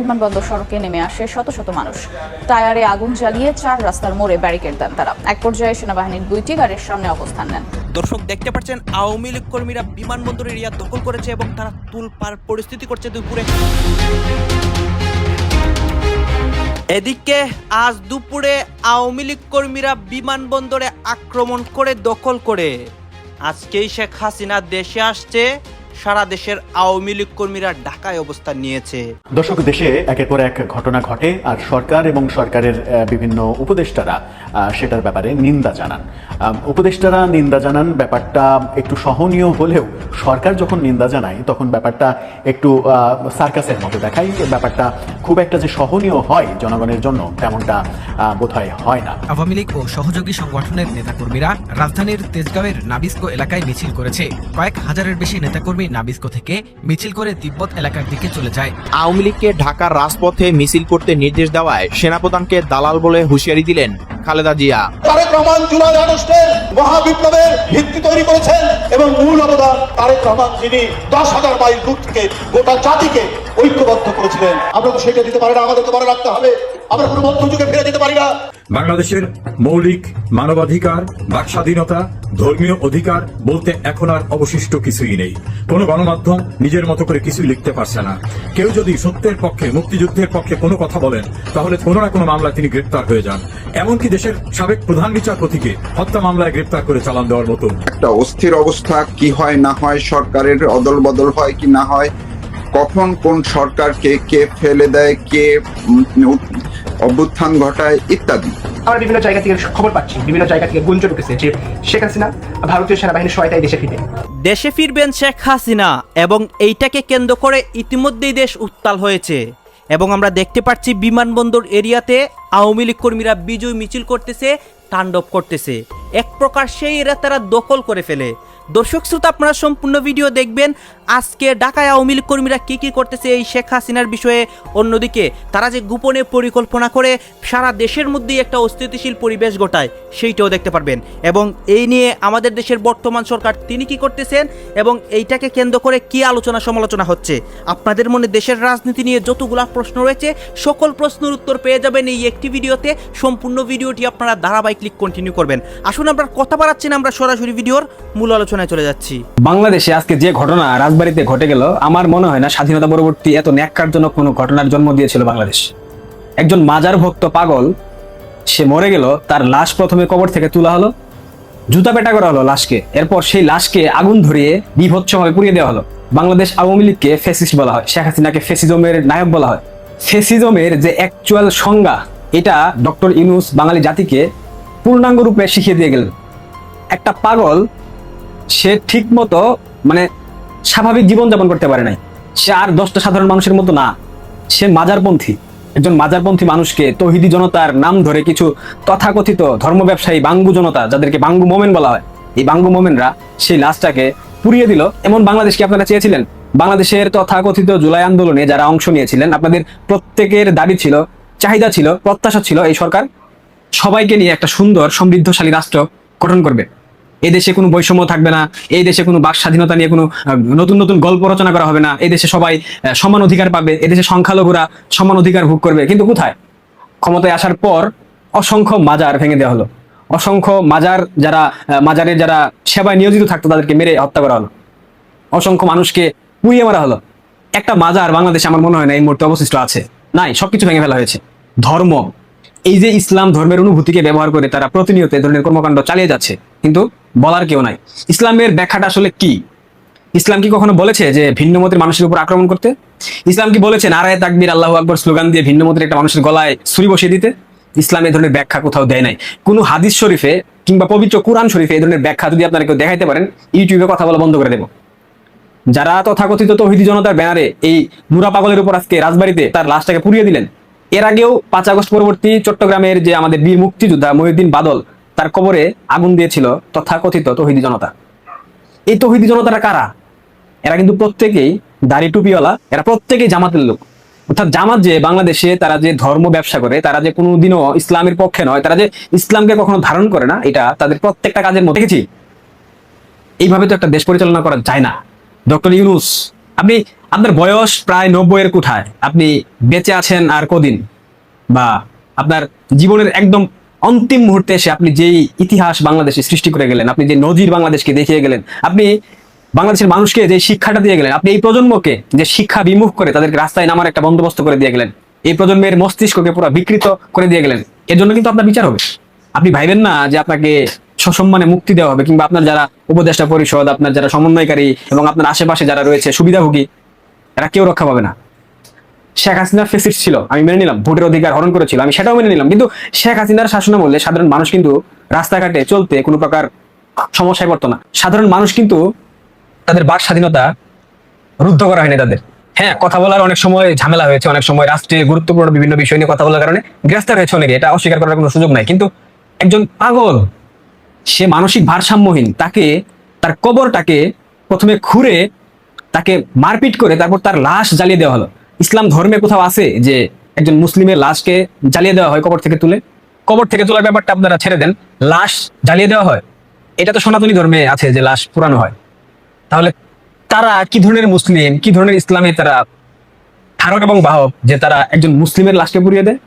বিমানবন্দর সড়কে নেমে আসে শত শত মানুষ। টায়ারে আগুন জ্বালিয়ে চার রাস্তার মোড়ে ব্যারিকেড দেন তারা। এক পর্যায়ে সেনাবাহিনীর দুইটি গাড়ির সামনে অবস্থান নেন। দর্শক, দেখতে পাচ্ছেন, আওয়ামী লীগ কর্মীরা বিমানবন্দর এরিয়া দখল করেছে এবং তারা তুলপার পরিস্থিতি করছে দুপুরে। এদিকে আজ দুপুরে আওয়ামী লীগ কর্মীরা বিমানবন্দরে আক্রমণ করে দখল করে। আজকেই শেখ হাসিনা দেশে আসছে। সারা দেশের আওয়ামী লীগ কর্মীরা ঢাকায় অবস্থান নিয়েছে। দর্শক, দেশে একের পর এক ঘটনা ঘটে, আর সরকার এবং সরকারের বিভিন্ন উপদেষ্টারা সেটার ব্যাপারে নিন্দা জানান। উপদেষ্টারা নিন্দা জানান ব্যাপারটা একটু সহনীয় হলেও সরকার যখন নিন্দা জানায় তখন ব্যাপারটা একটু সার্কাসের মতো দেখায়। ব্যাপারটা খুব একটা যে সহনীয় হয় জনগণের জন্য তেমনটা বোধ হয় না। আওয়ামী লীগ ও সহযোগী সংগঠনের নেতাকর্মীরা রাজধানীর তেজগাঁওয়ের নাবিস্কো এলাকায় মিছিল করেছে। কয়েক হাজারের বেশি নেতাকর্মী নাবিস্কো থেকে মিছিল করে তিব্বত এলাকার দিকে চলে যায়। আওয়ামী লীগকে ঢাকার রাজপথে মিছিল করতে নির্দেশ দেওয়ায় সেনাপ্রধানকে দালাল বলে হুঁশিয়ারি দিলেন খালেদা জিয়া। তারেক রহমান জুলাই আগস্টের মহাবিপ্লবের ভিত্তি তৈরি করেছেন এবং মূল অবদান তারেক রহমান যিনি দশ হাজার মাইল দূর থেকে গোটা জাতিকে ঐক্যবদ্ধ করেছিলেন। আমরা তো সেটা দিতে পারি না তো মনে রাখতে হবে। আমরা কোনো মধ্যযুগে ফিরে যেতে পারি না। বাংলাদেশের মৌলিক মানবাধিকার বাক স্বাধীনতা ধর্মীয় অধিকার বলতে এখন আর অবশিষ্ট কিছুই নেই। কোনো গণমাধ্যম নিজের মতো করে কিছুই লিখতে পারছে না। কেউ যদি সত্যের পক্ষে মুক্তিযুদ্ধের পক্ষে কোনো কথা বলেন তাহলে কোনো না কোনো মামলায় তিনি গ্রেপ্তার হয়ে যান। এমনকি দেশের সাবেক প্রধান বিচারপতিকে হত্যা মামলায় গ্রেপ্তার করে চালান দেওয়ার মতো। একটা অস্থির অবস্থা কি হয় না হয় সরকারের অদল বদল হয় কি না হয় কখন কোন সরকারকে কে ফেলে দেয় কে অভ্যুত্থান ঘটায় ইত্যাদি। আমরা বিভিন্ন জায়গা থেকে খবর পাচ্ছি বিভিন্ন জায়গা থেকে গুঞ্জন উঠেছে যে শেখ হাসিনা ভারতীয় সেনাবাহিনীর সহায়তায় দেশে ফিরবে দেশে ফিরবেন শেখ হাসিনা এবং এইটাকে কেন্দ্র করে ইতিমধ্যেই দেশ উত্তাল হয়েছে। এবং আমরা দেখতে পাচ্ছি বিমানবন্দর এরিয়াতে আওয়ামী লীগ কর্মীরা বিজয় মিছিল করতেছে তাণ্ডব করতেছে। এক প্রকার সেই এরা তারা দখল করে ফেলে। দর্শক শ্রোতা, আপনারা সম্পূর্ণ ভিডিও দেখবেন। আজকে ঢাকায় আওয়ামী লীগ কর্মীরা কী কী করতেছে এই শেখ হাসিনার বিষয়ে অন্যদিকে, তারা যে গোপনে পরিকল্পনা করে সারা দেশের মধ্যেই একটা অস্থিতিশীল পরিবেশ ঘটায়, সেইটাও দেখতে পারবেন। এবং এই নিয়ে আমাদের দেশের বর্তমান সরকার তিনি কি করতেছেন এবং এইটাকে কেন্দ্র করে কি আলোচনা সমালোচনা হচ্ছে? আপনাদের মনে দেশের রাজনীতি নিয়ে যতগুলা প্রশ্ন রয়েছে, সকল প্রশ্নের উত্তর পেয়ে যাবেন এই একটি ভিডিওতে। সম্পূর্ণ ভিডিওটি আপনারা ধারাবাহিক ক্লিক কন্টিনিউ করবেন। আসুন আমরা কথা বাড়াচ্ছি না, আমরা সরাসরি ভিডিওর মূল আলোচনায় চলে যাচ্ছি। বাংলাদেশে আজকে যে ঘটনা রাজবাড়িতে ঘটে গেল, আমার মনে হয় না স্বাধীনতা পরবর্তী এত ন্যাক্কারজনক কোনো ঘটনার জন্ম দিয়েছিল বাংলাদেশ। একজন মাজার ভক্ত পাগল, সে মরে গেল, তার লাশ প্রথমে কবর থেকে তোলা হলো, জুতা পেটা করা হলো লাশকে, এরপর সেই লাশকে আগুন ধরিয়ে বিভৎসভাবে পুড়িয়ে দেওয়া হলো। বাংলাদেশ আওয়ামী লীগকে ফেসিস্ট বলা হয়, শেখ হাসিনাকে ফেসিজমের নায়ক বলা হয়। ফেসিজমের যে অ্যাকচুয়াল সংজ্ঞা, এটা ডক্টর ইউনুস বাঙালি জাতিকে পূর্ণাঙ্গ রূপে শিখিয়ে দিয়ে গেলেন। একটা পাগল সে ঠিক মতো মানে স্বাভাবিক জীবনযাপন করতে পারে নাই। সে আর দশটা সাধারণ মানুষের মতো না। সে মাজারপন্থী। একজন মাজারপন্থী মানুষকে তহিদি জনতার নাম ধরে কিছু তথাকথিত ধর্ম ব্যবসায়ী বাঙ্গু জনতা, যাদেরকে বাঙ্গু মোমেন বলা হয়, এই বাঙ্গু মোমেনরা সেই লাশটাকে পুড়িয়ে দিল। এমন বাংলাদেশকে আপনারা চেয়েছিলেন? বাংলাদেশের তথাকথিত জুলাই আন্দোলনে যারা অংশ নিয়েছিলেন, আপনাদের প্রত্যেকের দাবি ছিল, চাহিদা ছিল, প্রত্যাশা ছিল এই সরকার সবাইকে নিয়ে একটা সুন্দর সমৃদ্ধশালী রাষ্ট্র গঠন করবে। এই দেশে কোনো বৈষম্য থাকবে না, এই দেশে কোনো বাক স্বাধীনতা নিয়ে কোনো নতুন নতুন গল্প রচনা করা হবে না, এই দেশে সবাই সমান অধিকার পাবে, এই দেশে সংখ্যালঘুরা সমান অধিকার ভোগ করবে। কিন্তু কোথায়? ক্ষমতায় আসার পর অসংখ্য মাজার ভেঙে দেওয়া হলো। অসংখ্য মাজার যারা মাজারের যারা সেবায় নিয়োজিত থাকতো, তাদেরকে মেরে হত্যা করা হলো। অসংখ্য মানুষকে পুড়িয়ে মারা হলো। একটা মাজার বাংলাদেশে আমার মনে হয় না এই মুহূর্তে অবশিষ্ট আছে। নাই, সবকিছু ভেঙে ফেলা হয়েছে। ধর্ম এই যে ইসলাম ধর্মের অনুভূতিকে ব্যবহার করে তারা প্রতিনিয়ত এই ধরনের কর্মকাণ্ড চালিয়ে যাচ্ছে, কিন্তু বলার কেউ নাই। ইসলামের ব্যাখ্যাটা আসলে কি? ইসলাম কি কখনো বলেছে যে ভিন্ন মতের মানুষের উপর আক্রমণ করতে? ইসলাম কি বলেছে, নারায় তাকবির, আল্লাহ আকবর স্লোগান দিয়ে ভিন্ন মতের একটা মানুষের গলায় ছুরি বসিয়ে দিতে? ইসলাম এই ধরনের ব্যাখ্যা কোথাও দেয় নাই। কোনো হাদিস শরীফে কিংবা পবিত্র কোরআন শরীফে এই ধরনের ব্যাখ্যা যদি আপনারা কেউ দেখাইতে পারেন, ইউটিউবে কথা বলা বন্ধ করে দেবো। যারা তথাকথিত তহিদি জনতার ব্যানারে এই নুরা পাগলের উপর আজকে রাজবাড়িতে তার লাশটাকে পুড়িয়ে দিলেন এর আগেও পাঁচ আগস্ট পরবর্তী চট্টগ্রামের যে আমাদের বীর মুক্তিযোদ্ধা মহিউদ্দিন বাদল, তার কবরে আগুন দিয়েছিল তথাকথিত তহিদি জনতা। এই তহিদি জনতারা কারা? এরা কিন্তু প্রত্যেকেই দাড়ি টুপিওয়ালা, এরা প্রত্যেকেই জামাতের লোক। অর্থাৎ জামাত যে বাংলাদেশে তারা যে ধর্ম ব্যবসা করে, তারা যে কোনোদিনও ইসলামের পক্ষে নয়, তারা যে ইসলামকে কখনো ধারণ করে না, এটা তাদের প্রত্যেকটা কাজের মধ্যে দেখেছি। এইভাবে তো একটা দেশ পরিচালনা করা যায় না। ডক্টর ইউনুস, আপনি আপনার বয়স প্রায় নব্বইয়ের কোঠায়। আপনি বেঁচে আছেন আর কদিন? বা আপনার জীবনের একদম অন্তিম মুহূর্তে এসে আপনি যেই ইতিহাস বাংলাদেশে সৃষ্টি করে গেলেন, আপনি যে নজির বাংলাদেশকে দেখিয়ে গেলেন, আপনি বাংলাদেশের মানুষকে যে শিক্ষাটা দিয়ে গেলেন, আপনি এই প্রজন্মকে যে শিক্ষা বিমুখ করে তাদেরকে রাস্তায় নামার একটা বন্দোবস্ত করে দিয়ে গেলেন, এই প্রজন্মের মস্তিষ্ককে পুরো বিকৃত করে দিয়ে গেলেন এর জন্য কিন্তু আপনার বিচার হবে। আপনি ভাইবেন না যে আপনাকে সসম্মানে মুক্তি দেওয়া হবে, কিংবা আপনার যারা উপদেষ্টা পরিষদ, আপনার যারা সমন্বয়কারী এবং আপনার আশেপাশে যারা রয়েছে, সুবিধাভোগী এরা কেউ রক্ষা পাবে না। শেখ হাসিনা ফেসিস্ট ছিল, আমি মেনে নিলাম, ভোটের অধিকার হরণ করেছিল, আমি সেটাও মেনে নিলাম। কিন্তু শেখ হাসিনার শাসনামলে সাধারণ মানুষ কিন্তু রাস্তাঘাটে চলতে কোনো প্রকার সমস্যায় পড়তো না। সাধারণ মানুষ কিন্তু তাদের বাক স্বাধীনতা রুদ্ধ করা হয়নি তাদের। হ্যাঁ কথা বলার অনেক সময় ঝামেলা হয়েছে, অনেক সময় রাষ্ট্রে গুরুত্বপূর্ণ বিভিন্ন বিষয় নিয়ে কথা বলার কারণে গ্রেফতার হয়েছে অনেকে, এটা অস্বীকার করার কোনো সুযোগ নাই। কিন্তু একজন পাগল, সে মানসিক ভারসাম্যহীন, তাকে, তার কবরটাকে প্রথমে খুঁড়ে তাকে মারপিট করে তারপর তার লাশ জ্বালিয়ে দেওয়া হলো। ইসলাম ধর্মে কোথাও আছে যে একজন মুসলিমের লাশকে জ্বালিয়ে দেওয়া হয় কবর থেকে তুলে? কবর থেকে তোলার ব্যাপারটা আপনারা ছেড়ে দেন। লাশ জ্বালিয়ে দেওয়া হয়। এটা তো সনাতনী ধর্মে আছে যে লাশ পুরানো হয়। তাহলে তারা কি ধরনের মুসলিম, কি ধরনের ইসলামে তারা ধারক এবং বাহক যে তারা একজন মুসলিমের লাশকে পুড়িয়ে দেয়?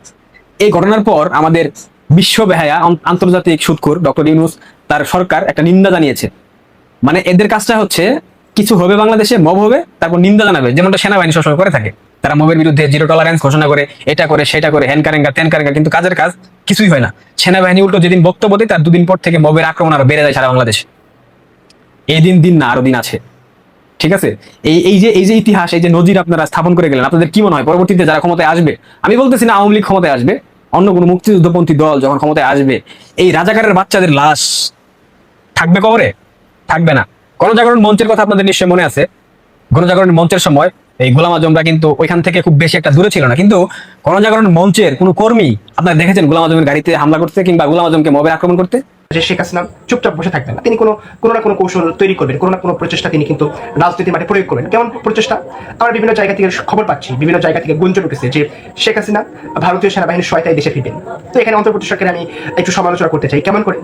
এই ঘটনার পর আমাদের বিশ্ব বেহায়া আন্তর্জাতিক সুৎখুর ডক্টর ইউনুস তার সরকার একটা নিন্দা জানিয়েছে। মানে এদের কাজটা হচ্ছে কিছু হবে বাংলাদেশে মব হবে, তারপর নিন্দা জানাবে, যেমনটা সেনাবাহিনী সবসময় করে থাকে। তারা মবের বিরুদ্ধে জিরো টলারেন্স ঘোষণা করে, এটা করে, সেটা করে হ্যান কারেঙ্গা তেন কারেঙ্গা, কিন্তু কাজের কাজ কিছুই হয় না। সেনাবাহিনী উল্টো যেদিন বক্তব্য দেয়, তার দুদিন পর থেকে মবের আক্রমণ আরও বেড়ে যায় সারা বাংলাদেশে। এই দিন দিন না, আরও দিন আছে। ঠিক আছে? এই এই যে এই যে ইতিহাস, এই যে নজির আপনারা স্থাপন করে গেলেন, আপনাদের কি মনে হয়? পরবর্তীতে যারা ক্ষমতায় আসবে, আমি বলতেছি না আওয়ামী লীগ ক্ষমতায় আসবে, অন্য কোনো মুক্তিযুদ্ধপন্থী দল যখন ক্ষমতায় আসবে, এই রাজাকারের বাচ্চাদের লাশ থাকবে কবরে? থাকবে না। গণজাগরণ মঞ্চের কথা আপনাদের নিশ্চয়ই মনে আছে। গণজাগরণ মঞ্চের সময় এই গোলাম আজমরা কিন্তু ওইখান থেকে খুব বেশি একটা দূরে ছিল না। কিন্তু গণজাগরণ মঞ্চের কোনো কর্মী, আপনারা দেখেছেন গোলাম আজমের গাড়িতে হামলা করতে কিংবা গোলাম আজমকে মবে আক্রমণ করতে? শেখ হাসিনা চুপচাপ বসে থাকবেন তিনি কোনো কোনো না কোনো কৌশল তৈরি করবেন, কোনো না কোনো প্রচেষ্টা তিনি কিন্তু রাজনীতির মাঠে প্রয়োগ করবেন। কেমন প্রচেষ্টা? আমরা বিভিন্ন জায়গা থেকে খবর পাচ্ছি, বিভিন্ন জায়গা থেকে গুঞ্জন উঠেছে যে শেখ হাসিনা ভারতীয় সেনাবাহিনীর সহায়তায় দেশে ফিরবেন। তো এখানে অন্তর্বর্তী সরকারের আমি একটু সমালোচনা করতে চাই। কেমন করে?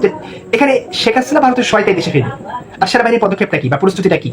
এখানে শেখ হাসিনা ভারতীয় সহায়তায় দেশে ফিরবেন। আর সেনাবাহিনীর পদক্ষেপটা কি বা প্রস্তুতিটা কি?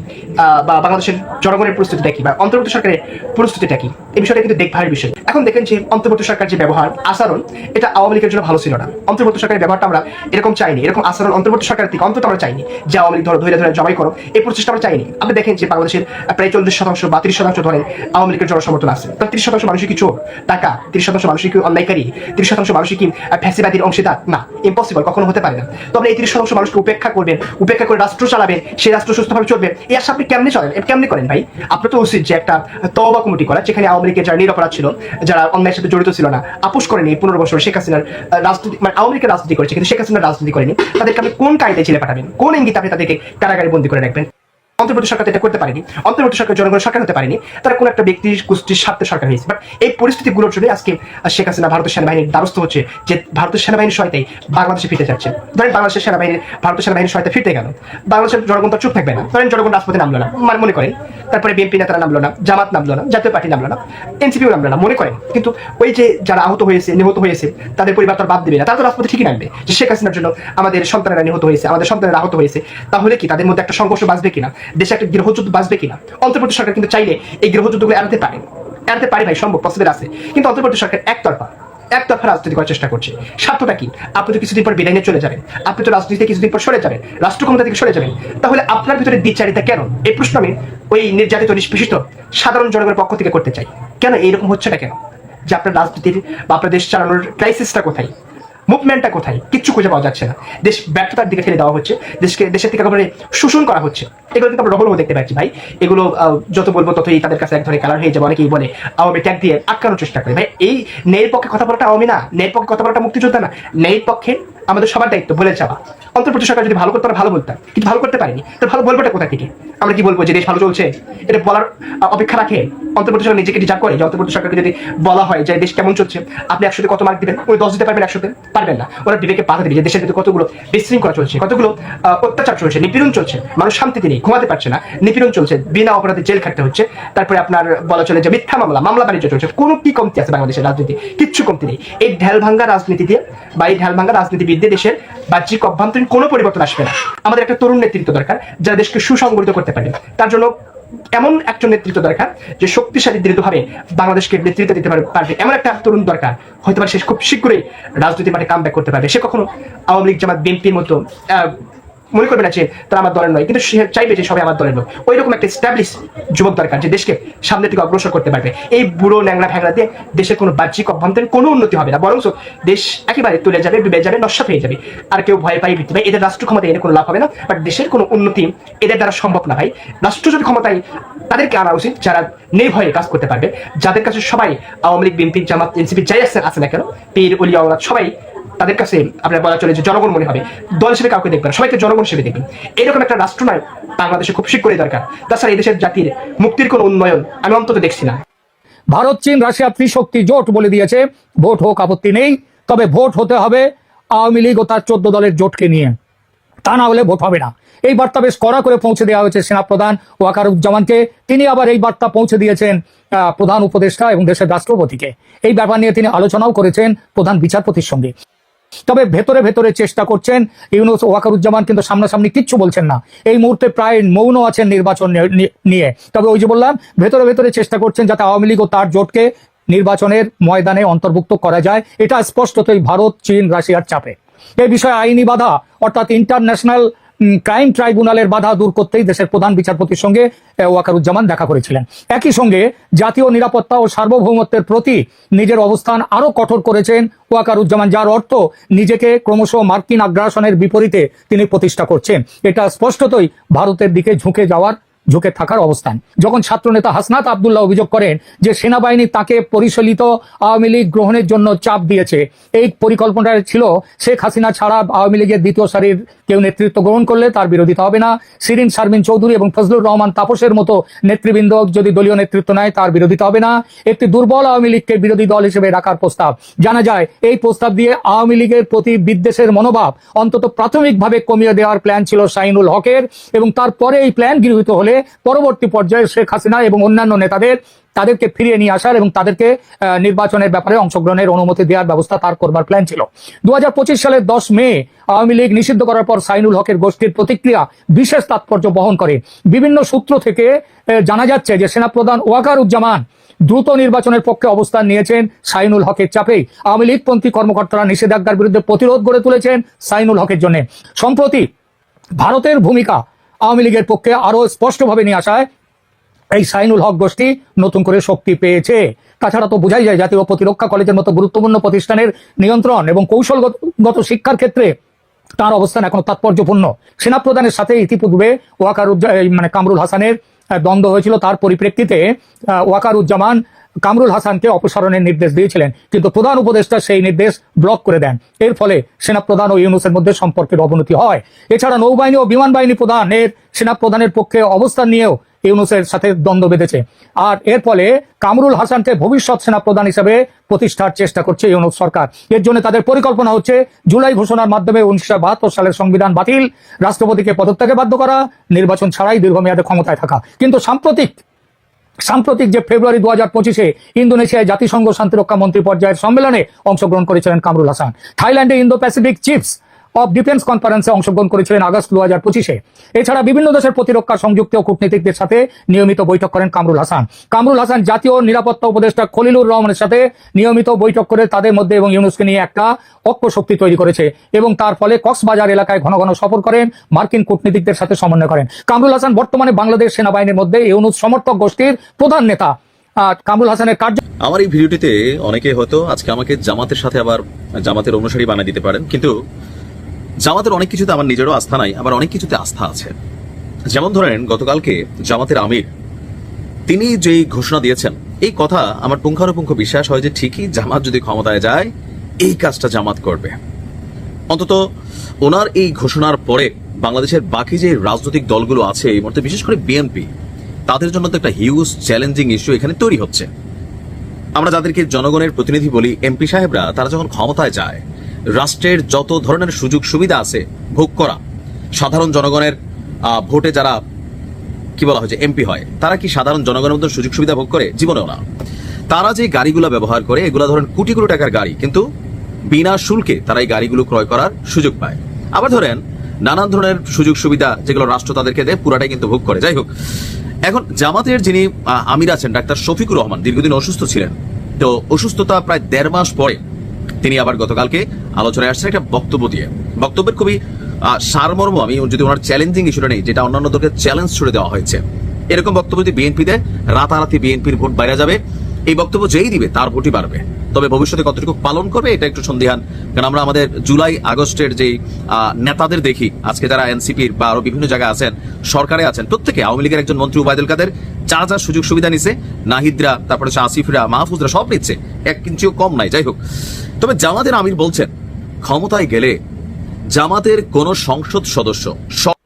বা বাংলাদেশের জনগণের প্রস্তুতিটা কি বা অন্তর্বর্তী সরকারের প্রস্তুতিটা কি? এই বিষয়টা কিন্তু দেখভালের বিষয়। এখন দেখেন যে অন্তর্বর্তী সরকার যে ব্যবহার, আচরণ, এটা আওয়ামী লীগের জন্য ভালো ছিল না। অন্তর্বর্তী সরকারের ব্যবহারটা আমরা এরকম চাইনি। এরকম আচরণ অন্তর্বর্তী সরকারের থেকে অন্তত আমরা চাইনি যে আওয়ামী লীগ ধরো ধরে ধরে জবাই করো এই প্রচেষ্টা আমরা চাইনি। আপনি দেখেন যে বাংলাদেশের প্রায় চল্লিশ শতাংশ বা তিরিশ শতাংশ ধরেন আওয়ামী লীগের জনসমর্থন আছে। তার তিরিশ শতাংশ মানুষই কি চোর? টাকা। তিরিশ শতাংশ মানুষই কি অন্যায়কারী? তিরিশ শতাংশ মানুষই কি ফ্যাসিবাদীর অংশীদার? না। ইম্পসিবল, কখনো হতে পারে না। তো আপনি এই তিরিশ শতাংশ মানুষকে উপেক্ষা করবেন, উপেক্ষা করে রাষ্ট্র চালাবেন সেই রাষ্ট্র সুস্থভাবে চলবে। এই আশা আপনি কেমনি চলেন? কেমনি করেন ভাই? আপনার তো উচিত যে একটা তওবা কমিটি করা, যেখানে আওয়ামী লীগের যারা নিরপরাধ ছিল, যারা অন্যায়ের সাথে জড়িত ছিল না, আপোষ করেনি পনেরো বছর শেখ হাসিনার রাজনীতি মানে আওয়ামী লীগের রাজনীতি করেছে, কিন্তু শেখ হাসিনার রাজনীতি করেনি। তাদেরকে আপনি কোন কায়দায় ছেলে পাঠাবেন? কোন ইঙ্গিত আপনি তাদেরকে কারাগারে বন্দী করে রাখবেন? অন্তর্বর্তী সরকার এটা করতে পারেনি, অন্তর্বর্তী সরকার জনগণের সরকার হতে পারেনি, তারা কোনো একটা ব্যক্তির গোষ্ঠীর স্বার্থের সরকার হয়েছে। বাট এই পরিস্থিতিগুলোর জন্য আজকে শেখ হাসিনা ভারতের সেনাবাহিনীর দ্বারস্থ হচ্ছে, যে ভারতের সেনাবাহিনীর সহায়তায় বাংলাদেশে ফিরতে যাচ্ছে ধরেন বাংলাদেশের সেনাবাহিনীর, ভারতের সেনাবাহিনীর সহায়তা ফিরতে গেল। বাংলাদেশের জনগণ তো চুপ থাকবে না। ধরেন জনগণ রাজপথে নামলো না। মানে মনে করেন, তারপরে বিএনপি নেতারা নামলো না, জামাত নামলো না, জাতীয় পার্টি নামলো না, এনসিপিও নামলো না, মনে করেন। কিন্তু ওই যে যারা আহত হয়েছে, নিহত হয়েছে, তাদের পরিবার তার বাদ দেবে না। তারা তো রাজপথে ঠিকই নামবে। যে শেখ হাসিনার জন্য আমাদের সন্তানেরা নিহত হয়েছে, আমাদের সন্তানেরা আহত হয়েছে, তাহলে কি তাদের মধ্যে একটা সংঘর্ষ বাঁচবে কিনা? দেশে একটা গৃহযুদ্ধ বাঁচবে কিনা? অন্তর্বর্তী সরকার কিন্তু চাইলে এই গৃহযুদ্ধগুলো এড়াতে পারে। এড়াতে পারে ভাই, সম্ভব পসিবল আছে। কিন্তু অন্তর্বর্তী সরকার একতরফা একতরফা রাজনীতি করার চেষ্টা করছে। স্বার্থটা কি? আপনি তো কিছুদিন পর বিদায় চলে যাবেন। আপনি তো রাজনীতিতে কিছুদিন পর সরে যাবেন। রাষ্ট্র ক্ষমতা থেকে সরে যাবেন। তাহলে আপনার ভিতরে দ্বিচারিতা কেন? এই প্রশ্ন আমি ওই নির্যাতিত, নিষ্পেষিত, সাধারণ জনগণের পক্ষ থেকে করতে চাই। কেন এইরকম হচ্ছে না কেন? যে আপনার রাজনীতির বা আপনার দেশ চালানোর ক্রাইসিসটা কোথায়? মুভমেন্টটা কোথায়? কিচ্ছু খুঁজে পাওয়া যাচ্ছে না। দেশ ব্যর্থতার দিকে ঠেলে দেওয়া হচ্ছে। দেশকে দেশের থেকে একেবারে শোষণ করা হচ্ছে। এগুলো কিন্তু আমরা রহলও দেখতে পাচ্ছি ভাই। এগুলো যত বলব ততই তাদের কাছে এক ধরনের কালার হয়ে যাবে। অনেকেই বলে আওয়ামী ট্যাগ দিয়ে আটকানোর চেষ্টা করে। ভাই, এই ন্যায়ের পক্ষে কথা বলাটা আওয়ামী না। ন্যায়ের পক্ষে কথা বলাটা মুক্তিযোদ্ধা না। ন্যায়ের পক্ষে আমাদের সবার দায়িত্ব বলে যাওয়া। অন্তর্বর্তী সরকার যদি ভালো করতে ভালো বলতাম। কিন্তু ভালো করতে পারেনি। তো ভালো বলবোটা কোথা থেকে? আমরা কি বলব যে দেশ ভালো চলছে? এটা বলার অপেক্ষা রাখে? অন্তর্বর্তী সরকার নিজেকে ডিজার্ভ করে? যে অন্তর্বর্তী সরকারকে যদি বলা হয় যে দেশ কেমন চলছে, আপনি একশোতে কত মার্ক দিবেন? ওই দশ দিতে পারবেন একশোতে? পারবেন না। ওরা বিবেকে বাধা দিবে যে দেশের ভিতরে কতগুলো বিশৃঙ্খলা চলছে, কতগুলো অত্যাচার চলছে, নিপীড়ন চলছে, মানুষ শান্তিতে নেই, ঘুমাতে পারছে না, নিপীড়ন চলছে, বিনা অপরাধে জেল খাটতে হচ্ছে, তারপরে আপনার বলা চলে যে মিথ্যা মামলা মামলা বাণিজ্য চলছে, কোনো কি কমতি আছে বাংলাদেশের রাজনীতি, কিচ্ছু কমতি নেই। এই ঢেল ভাঙ্গা রাজনীতি দিয়ে বা এই ঢেল ভাঙ্গা রাজনীতিবিদদের দেশের বাহ্যিক অভ্যন্তরীণ কোনো পরিবর্তন আসবে না। আমাদের একটা তরুণ নেতৃত্ব দরকার, যারা দেশকে সুসংগঠিত করতে পারে তার জন্য এমন একজন নেতৃত্ব দরকার যে শক্তিশালী দৃঢ়ভাবে বাংলাদেশকে নেতৃত্ব দিতে পারবে। এমন একটা তরুণ দরকার। হয়তো সে খুব শীঘ্রই রাজনীতি মাঠে কাম করতে পারবে। সে কখনো আওয়ামী লীগ জামাত, বিএনপির মতো মনে করবে না যে তারা আমার দলের নয়, কিন্তু সে চাইবে যে সবাই আমার দলের লোক ওই রকম একটা স্ট্যাবলিশ যুবক দরকার যে দেশকে সামনের দিকে অগ্রসর করতে পারবে। এই বুড়ো ন্যাংরা ফ্যাংরা দিয়ে দেশের কোনো বাহ্যিক অভ্যন্তরীণ কোনো উন্নতি হবে না বরং দেশ একেবারে তুলে যাবে, ডুবে যাবে নষ্ট হয়ে যাবে। আর কেউ ভয় পাই বৃদ্ধি পায়। এদের রাষ্ট্র ক্ষমতা এনে কোনো লাভ হবে না বাট দেশের কোনো উন্নতি এদের দ্বারা সম্ভব না ভাই। রাষ্ট্র যদি ক্ষমতায় তাদেরকে আনা উচিত, যারা নির্ভয়ে কাজ করতে পারবে, যাদের কাছে সবাই আওয়ামী লীগ, বিএনপি, জামাত, এনসিপি, যাই আছে আছে না কেন, পীর উলিয়া সবাই তাদের কাছে আপনার বলা চলে যে জনগণ মনে হবে। দল হিসেবে কাউকে দেখবেন সবাইকে জনগণ হিসেবে দেখবেন। এরকম একটা রাষ্ট্র নয়, বাংলাদেশে খুব শীঘ্রই দরকার। তাছাড়া এই দেশের জাতির মুক্তির কোনো উন্নয়ন আমি অন্তত দেখছি না। ভারত, চীন, রাশিয়া, ত্রিশক্তি জোট বলে দিয়েছে, ভোট হোক, আপত্তি নেই। তবে ভোট হতে হবে আওয়ামী লীগ ও তার চোদ্দ দলের জোটকে নিয়ে। তা না হলে ভোট হবে না। এই বার্তা বেশ কড়া করে পৌঁছে দেওয়া হয়েছে সেনাপ্রধান ওয়াকারুজ্জামানকে। তিনি আবার এই বার্তা পৌঁছে দিয়েছেন প্রধান উপদেষ্টা এবং দেশের রাষ্ট্রপতিকে। এই ব্যাপার নিয়ে তিনি আলোচনাও করেছেন প্রধান বিচারপতির সঙ্গে। তবে ভেতরে ভেতরে চেষ্টা করছেন ইউনুস ওয়াকারুজ্জামান, কিন্তু সামনাসামনি কিচ্ছু বলছেন না। এই মুহূর্তে প্রায় মৌন আছেন নির্বাচন নিয়ে- তবে ওই যে বললাম, ভেতরে ভেতরে চেষ্টা করছেন যাতে আওয়ামী লীগ ও তার জোটকে নির্বাচনের ময়দানে অন্তর্ভুক্ত করা যায়। এটা স্পষ্টতই ভারত, চীন, রাশিয়ার চাপে। এই বিষয়ে আইনি বাধা, অর্থাৎ ইন্টারন্যাশনাল ক্রাইম ট্রাইব্যুনালের বাধা দূর করতেই দেশের প্রধান বিচারপতির সঙ্গে ওয়াকারুজ্জামান দেখা করেছিলেন। একই সঙ্গে জাতীয় নিরাপত্তা ও সার্বভৌমত্বের প্রতি নিজের অবস্থান আরও কঠোর করেছেন ওয়াকারুজ্জামান, যার অর্থ নিজেকে ক্রমশ মার্কিন আগ্রাসনের বিপরীতে তিনি প্রতিষ্ঠা করছেন। এটা স্পষ্টতই ভারতের দিকে ঝুঁকে যাওয়ার ঝুঁকে থাকার অবস্থান। যখন ছাত্রনেতা হাসনাত আবদুল্লাহ অভিযোগ করেন যে সেনাবাহিনী তাকে পরিচালিত আওয়ামী লীগ গ্রহণের জন্য চাপ দিয়েছে, এই পরিকল্পনাটা ছিল শেখ হাসিনা ছাড়া আওয়ামী লীগের দ্বিতীয় সারির কেউ নেতৃত্ব গ্রহণ করলে তার বিরোধিতা হবে না। সিরিন শারমিন চৌধুরী এবং ফজলুর রহমান তাপসের মতো নেতৃবৃন্দ যদি দলীয় নেতৃত্ব নেয়, তার বিরোধিতা হবে না। একটি দুর্বল আওয়ামী লীগকে বিরোধী দল হিসেবে রাখার প্রস্তাব। জানা যায়, এই প্রস্তাব দিয়ে আওয়ামী লীগের প্রতি বিদ্বেষের মনোভাব অন্তত প্রাথমিকভাবে কমিয়ে দেওয়ার প্ল্যান ছিল শাইনুল হকের এবং তারপরে এই প্ল্যান গৃহীত হলে পরবর্তী পর্যায়ে শেখ হাসিনা এবং অন্যান্য নেতাদের, তাদেরকে ফিরিয়ে নিয়ে আসার এবং তাদেরকে নির্বাচনের ব্যাপারে অংশগ্রহণের অনুমতি দেওয়ার ব্যবস্থা তার করবার প্ল্যান ছিল। দু সালের দশ মে আওয়ামী লীগ নিষিদ্ধ করার পর সাইনুল হকের গোষ্ঠীর প্রতিক্রিয়া বিশেষ তাৎপর্য বহন করে। বিভিন্ন সূত্র থেকে জানা যাচ্ছে যে সেনাপ্রধান ওয়াকার উজ্জামান দ্রুত নির্বাচনের পক্ষে অবস্থান নিয়েছেন সাইনুল হকের চাপেই। আওয়ামী লীগপন্থী কর্মকর্তারা নিষেধাজ্ঞার বিরুদ্ধে প্রতিরোধ গড়ে তুলেছেন সাইনুল হকের জন্য। সম্প্রতি ভারতের ভূমিকা আওয়ামী লীগের পক্ষে আরও স্পষ্টভাবে নিয়ে আসায় এই সাইনুল হক গোষ্ঠী নতুন করে শক্তি পেয়েছে। তাছাড়া তো বোঝাই যায় জাতীয় প্রতিরক্ষা কলেজের মতো গুরুত্বপূর্ণ প্রতিষ্ঠানের নিয়ন্ত্রণ এবং কৌশলগত শিক্ষার ক্ষেত্রে তার অবস্থান এখনও তাৎপর্যপূর্ণ। সেনা সেনাপ্রধানের সাথে ইতিপূর্বে ওয়াকার মানে কামরুল হাসানের দ্বন্দ্ব হয়েছিল। তার পরিপ্রেক্ষিতে আহ, ওয়াকার উজ্জামান কামরুল হাসানকে অপসারণের নির্দেশ দিয়েছিলেন, কিন্তু প্রধান উপদেষ্টা সেই নির্দেশ ব্লক করে দেন। এর ফলে সেনাপ্রধান ও ইউনুসের মধ্যে সম্পর্কের অবনতি হয়। এছাড়া নৌবাহিনী ও বিমান বাহিনী প্রধানের, সেনাপ্রধানের পক্ষে অবস্থান নিয়েও ইউনুসের সাথে দ্বন্দ্ব বেঁধেছে। আর এর ফলে কামরুল হাসানকে ভবিষ্যৎ সেনাপ্রধান হিসেবে প্রতিষ্ঠার চেষ্টা করছে ইউনুস সরকার। এর জন্য তাদের পরিকল্পনা হচ্ছে জুলাই ঘোষণার মাধ্যমে উনিশশো বাহাত্তর সালের সংবিধান বাতিল, রাষ্ট্রপতিকে পদত্যাগে বাধ্য করা, নির্বাচন ছাড়াই দীর্ঘমেয়াদে ক্ষমতায় থাকা। কিন্তু সাম্প্রতিক সাম্প্রতিক যে ফেব্রুয়ারি দু হাজার পঁচিশে ইন্দোনেশিয়ায় জাতিসংঘ শান্তিরক্ষা মন্ত্রী পর্যায়ের সম্মেলনে অংশগ্রহণ করেছিলেন কামরুল হাসান। থাইল্যান্ডে Indo Pacific chiefs of defence কনফারেন্সে অংশগ্রহণ করেছিলেন আগস্ট দু হাজার পঁচিশে। এছাড়া বিভিন্ন দেশের প্রতিরক্ষা, সংযুক্ত কূটনীতিকদের সাথে নিয়মিত বৈঠক করেন কামরুল হাসান। কামরুল হাসান জাতীয় নিরাপত্তা উপদেষ্টা খলিলুর রহমানের সাথে নিয়মিত বৈঠক করে তাদের মধ্যে এবং ইউনুসকে নিয়ে একটা ঐক্য শক্তি তৈরি করেছে এবং তার ফলে কক্সবাজার এলাকায় ঘন ঘন সফর করেন, মার্কিন কূটনীতিকদের সাথে সমন্বয় করেন। কামরুল হাসান বর্তমানে বাংলাদেশ সেনাবাহিনীর মধ্যে ইউনুস সমর্থক গোষ্ঠীর প্রধান নেতা। কামরুল হাসানের কার্য আমার এই ভিডিওটিতে অনেকে হয়তো আজকে আমাকে জামাতের সাথে আবার জামাতের অনুসারী বানিয়ে দিতে পারেন, কিন্তু জামাতের অনেক কিছুতে আমার নিজেরও আস্থা নাই, আবার অনেক কিছুতে আস্থা আছে। যেমন ধরেন, গতকালকে জামাতের আমির, তিনি যেই ঘোষণা দিয়েছেন, এই কথা আমার পুঙ্খানুপুঙ্খ বিশ্বাস হয় যে ঠিকই জামাত যদি ক্ষমতায় যায়, এই কাজটা জামাত করবে। অন্তত ওনার এই ঘোষণার পরে বাংলাদেশের বাকি যে রাজনৈতিক দলগুলো আছে, এই মুহূর্তে বিশেষ করে বিএনপি, তাদের জন্য তো একটা হিউজ চ্যালেঞ্জিং ইস্যু এখানে তৈরি হচ্ছে। আমরা যাদেরকে জনগণের প্রতিনিধি বলি, এমপি সাহেবরা, তারা যখন ক্ষমতায় যায় রাষ্ট্রের যত ধরনের সুযোগ সুবিধা আছে ভোগ করা, সাধারণ জনগণের ভোটে যারা, কি বলা হয় যে এমপি হয়, তারা কি সাধারণ জনগণের মধ্যে সুযোগ সুবিধা ভোগ করে? জীবনেও না। তারা যে গাড়িগুলো ব্যবহার করে, এগুলো ধরেন কোটি কোটি টাকার গাড়ি, কিন্তু বিনা শুল্কে তারা এই গাড়িগুলো ক্রয় করার সুযোগ পায়। আবার ধরেন, নানান ধরনের সুযোগ সুবিধা যেগুলো রাষ্ট্র তাদেরকে দেয়, পুরাটাই কিন্তু ভোগ করে। যাই হোক, এখন জামাতের যিনি আমির আছেন, ডাক্তার শফিকুর রহমান, দীর্ঘদিন অসুস্থ ছিলেন। তো অসুস্থতা প্রায় দেড় মাস পরে তিনি আবার গতকালকে আলোচনায় আসছেন একটা বক্তব্য দিয়ে। বক্তব্যের খুবই সারমর্ম আমি যদি ওনার চ্যালেঞ্জিং ইস্যুটা নেই, যেটা অন্যান্য দলকে চ্যালেঞ্জ ছুড়ে দেওয়া হয়েছে। এরকম বক্তব্য যদি বিএনপিতে রাতারাতি বিএনপির ভোট বাইরে যাবে। এই বক্তব্য যেই দিবে, তার ভোটই বাড়বে। তবে ভবিষ্যতে কতটুকু পালন করবে, এটা একটু সন্দেহান। কারণ আমরা আমাদের জুলাই আগস্টের যে নেতাদের দেখি, আজকে যারা এনসিপির বা আরও বিভিন্ন জায়গায় আছেন, সরকারে আছেন, প্রত্যেকে আওয়ামী লীগের একজন মন্ত্রী উবায়দুল কাদের যা যা সুযোগ সুবিধা নিছে, নাহিদরা, তারপরে আসিফরা মাহফুজরা সব নিচ্ছে, এক ইঞ্চিও কম নাই, যাই হোক। তবে জামাতের আমির বলছেন, ক্ষমতায় গেলে জামাতের কোন সংসদ সদস্য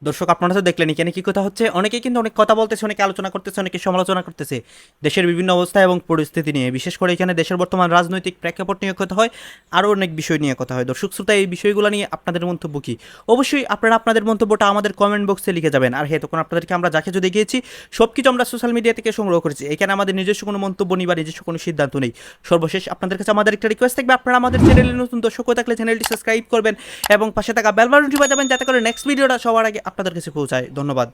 দর্শক, আপনারা তো দেখলেন এখানে কি কথা হচ্ছে। অনেকে কিন্তু অনেক কথা বলতেছে, অনেকে আলোচনা করতেছে, অনেকে সমালোচনা করতেছে। দেশের বিভিন্ন অবস্থা এবং পরিস্থিতি নিয়ে, বিশেষ করে এখানে দেশের বর্তমান রাজনৈতিক প্রেক্ষাপট নিয়ে কথা হয় আরও অনেক বিষয় নিয়ে কথা হয়। দর্শক, শ্রোতা, এই বিষয়গুলো নিয়ে আপনাদের মন্তব্য কি? অবশ্যই আপনারা আপনাদের মন্তব্যটা আমাদের কমেন্ট বক্সে লিখে যাবেন। আর হ্যাঁ তখন আপনাদেরকে আমরা যাকে যদি দেখিয়েছি সব কিছু আমরা সোশ্যাল মিডিয়া থেকে সংগ্রহ করেছি। এখানে আমাদের নিজস্ব কোনো মন্তব্য নেই বা নিজস্ব কোনো সিদ্ধান্ত নেই। সর্বশেষ আপনাদের কাছে আমাদের একটা রিকোয়েস্ট থাকবে, আপনারা আমাদের চ্যানেলে নতুন দর্শক হয়ে থাকলে চ্যানেলটি সাবস্ক্রাইব করবেন এবং পাশে থাকা বেল বাটনটি বাজাবেন, যাতে করে নেক্সট ভিডিওটা সবার আগে আপনাদের কাছে পৌঁছায়। ধন্যবাদ।